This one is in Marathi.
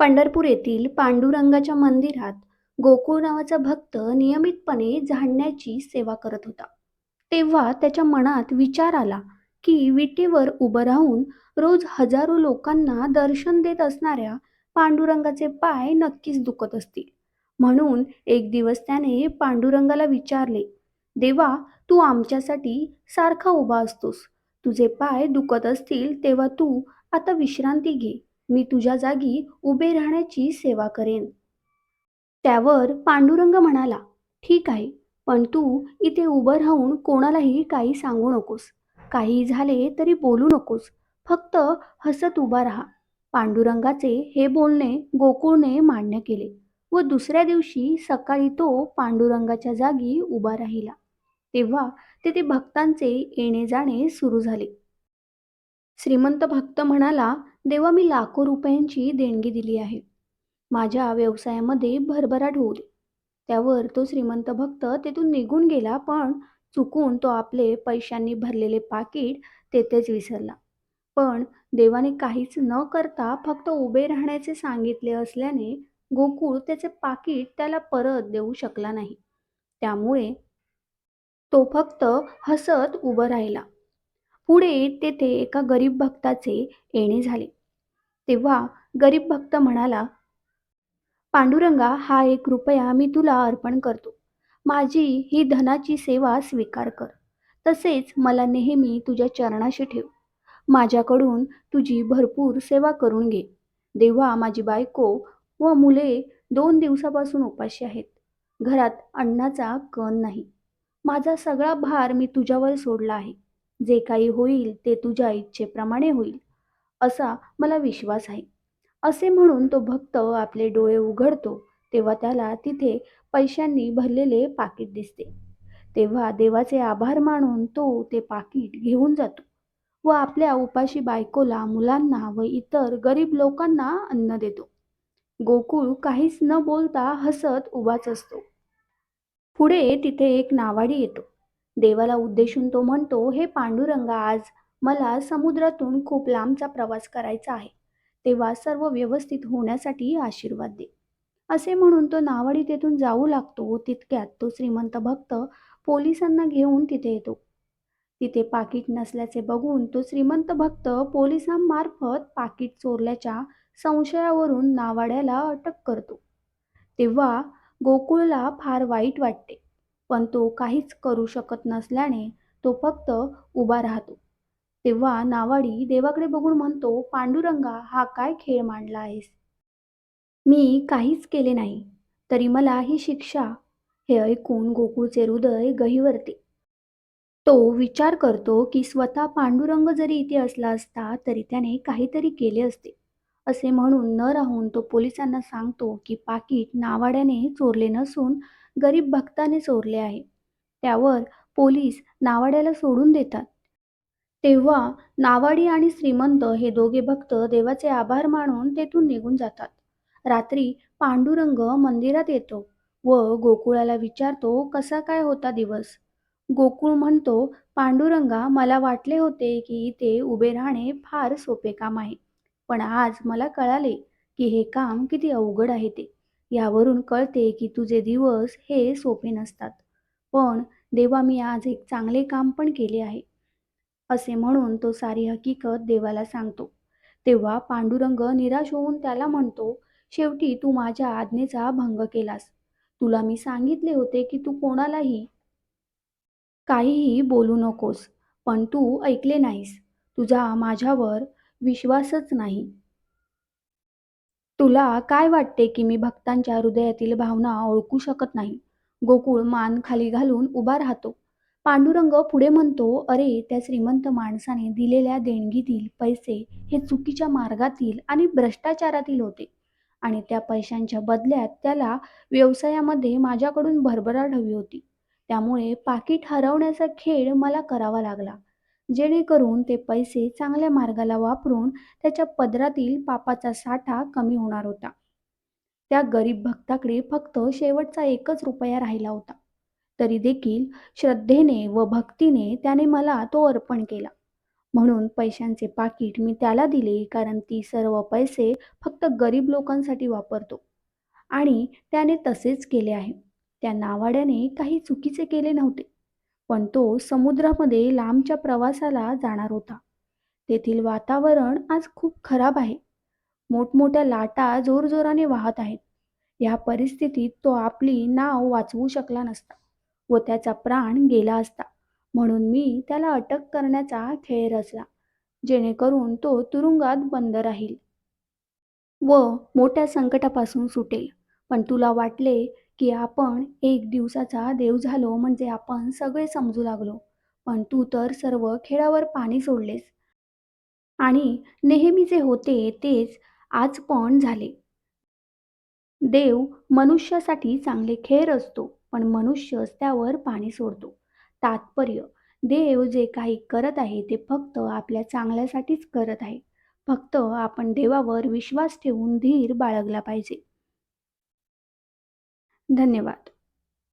पंढरपूर येथील पांडुरंगाच्या मंदिरात गोकुळ नावाचा भक्त नियमितपणे झाडण्याची सेवा करत होता. तेव्हा त्याच्या मनात विचार आला की विटेवर उभं राहून रोज हजारो लोकांना दर्शन देत असणाऱ्या पांडुरंगाचे पाय नक्कीच दुखत असतील. म्हणून एक दिवस त्याने पांडुरंगाला विचारले देवा तू आमच्यासाठी सारखा उभा असतोस. तुझे पाय दुखत असतील तेव्हा तू आता विश्रांती घे. मी तुझ्या जागी उभे राहण्याची सेवा करेन. त्यावर पांडुरंग म्हणाला ठीक आहे पण तू इथे उभं राहून कोणालाही काही सांगू नकोस. काही झाले तरी बोलू नकोस. फक्त हसत उभा राहा. पांडुरंगाचे हे बोलणे गोकुळने मान्य केले व दुसऱ्या दिवशी सकाळी तो पांडुरंगाच्या जागी उभा राहिला. तेव्हा तेथे भक्तांचे येणे जाणे सुरू झाले. श्रीमंत भक्त म्हणाला देवा मी लाखो रुपयांची देणगी दिली आहे. माझ्या व्यवसायामध्ये भरभराट होऊ दे. त्यावर तो श्रीमंत भक्त तेथून निघून गेला पण चुकून तो आपले पैशांनी भरलेले पाकिट तेथेच विसरला. पण देवाने काहीच न करता फक्त उभे राहण्याचे सांगितले असल्याने गोकुळ त्याचे पाकिट त्याला परत देऊ शकला नाही. त्यामुळे तो फक्त हसत उभं राहिला. पुढे तेथे एका गरीब भक्ताचे येणे झाले. तेव्हा गरीब भक्त म्हणाला पांडुरंगा हा एक रुपया मी तुला अर्पण करतो. माझी ही धनाची सेवा स्वीकार कर. तसेच मला नेहमी तुझ्या चरणाशी ठेव. माझ्याकडून तुझी भरपूर सेवा करून घे. देवा माझी बायको व मुले दोन दिवसापासून उपाशी आहेत. घरात अन्नाचा कण नाही. माझा सगळा भार मी तुझ्यावर सोडला आहे. जे काही होईल ते तुझ्या इच्छेप्रमाणे होईल. असा मला विश्वास आहे. असे म्हणून तो भक्त आपले डोळे उघडतो तेव्हा त्याला तिथे पैशांनी भरलेले पाकिट दिसते. तेव्हा देवाचे आभार मानून तो ते पाकिट घेऊन जातो व आपल्या उपाशी बायकोला मुलांना व इतर गरीब लोकांना अन्न देतो. गोकुळ काहीच न बोलता हसत उभाच असतो. पुढे तिथे एक नावाडी येतो. देवाला उद्देशून तो म्हणतो हे पांडुरंगा आज मला समुद्रातून खूप लांबचा प्रवास करायचा आहे. तेव्हा सर्व व्यवस्थित होण्यासाठी आशीर्वाद दे. असे म्हणून तो नावाडी तेथून जाऊ लागतो तितक्यात तो श्रीमंत भक्त पोलिसांना घेऊन तिथे येतो. तिथे पाकिट नसल्याचे बघून तो श्रीमंत भक्त पोलिसांमार्फत पाकिट चोरल्याच्या संशयावरून नावाड्याला अटक करतो. तेव्हा गोकुळला फार वाईट वाटते पण तो काहीच करू शकत नसल्याने तो फक्त उभा राहतो. तेव्हा नावाडी देवाकडे बघून म्हणतो पांडुरंगा हा काय खेळ मांडला आहेस? मी काहीच केले नाही तरी मला ही शिक्षा हे ऐकून गोकुळचे हृदय गहिवरते. तो विचार करतो की स्वतः पांडुरंग जरी इथे असला असता तरी त्याने काहीतरी केले असते. असे म्हणून न राहून तो पोलिसांना सांगतो की पाकिट नावाड्याने चोरले नसून गरीब भक्ताने चोरले आहे. त्यावर पोलीस नावाड्याला सोडून देतात. तेव्हा नावाडी आणि श्रीमंत हे दोघे भक्त देवाचे आभार मानून तेथून निघून जातात. रात्री पांडुरंग मंदिरात येतो व गोकुळाला विचारतो कसा काय होता दिवस? गोकुळ म्हणतो पांडुरंगा मला वाटले होते की इथे उभे राहणे फार सोपे काम आहे पण आज मला कळाले की हे काम किती अवघड आहे ते. यावरून कळते की तुझे दिवस हे सोपे नसतात. पण देवा मी आज एक चांगले काम पण केले आहे. असे म्हणून तो सारी हकीकत देवाला सांगतो. तेव्हा पांडुरंग निराश होऊन त्याला म्हणतो शेवटी तू माझ्या आज्ञेचा भंग केलास. तुला मी सांगितले होते की तू कोणालाही काहीही बोलू नकोस पण तू ऐकले नाहीस. तुझा माझ्यावर विश्वासच नाही. तुला काय वाटते की मी भक्तांच्या हृदयातील भावना ओळखू शकत नाही गोकुळ मान खाली घालून उभा राहतो. पांडुरंग पुढे म्हणतो अरे त्या श्रीमंत माणसाने दिलेल्या देणगीतील पैसे हे चुकीच्या मार्गातील आणि भ्रष्टाचारातील होते. आणि त्या पैशांच्या बदल्यात त्याला व्यवसायामध्ये माझ्याकडून भरभराट हवी होती. त्यामुळे पाकिट हरवण्याचा खेळ मला करावा लागला. जेणेकरून ते पैसे चांगल्या मार्गाला वापरून त्याच्या पदरातील पापाचा साठा कमी होणार होता. त्या गरीब भक्ताकडे फक्त शेवटचा एकच रुपया राहिला होता. तरी देखील श्रद्धेने व भक्तीने त्याने मला तो अर्पण केला. म्हणून पैशांचे पाकीट मी त्याला दिले कारण ती सर्व पैसे फक्त गरीब लोकांसाठी वापरतो. आणि त्याने तसेच केले आहे. त्या नावाड्याने काही चुकीचे केले नव्हते. पण तो समुद्रामध्ये लांबच्या प्रवासाला जाणार होता. तेथील वातावरण आज खूप खराब आहे. मोठमोठ्या लाटा जोरजोराने वाहत आहेत. या परिस्थितीत तो आपली नाव वाचवू शकला नसता. व त्याचा प्राण गेला असता. म्हणून मी त्याला अटक करण्याचा खेळ रचला जेणेकरून तो तुरुंगात बंद राहील. व मोठ्या संकटापासून सुटेल. पण तुला वाटले की आपण एक दिवसाचा देव झालो म्हणजे आपण सगळे समजू लागलो. पण तू तर सर्व खेळावर पाणी सोडलेस. आणि नेहमी जे होते तेच आज पण झाले. देव मनुष्यासाठी चांगले खेळ असतो. पण मनुष्यच त्यावर पाणी सोडतो. तात्पर्य देव जे काही करत आहे ते फक्त आपल्या चांगल्यासाठीच करत आहे. फक्त आपण देवावर विश्वास ठेवून धीर बाळगला पाहिजे. धन्यवाद.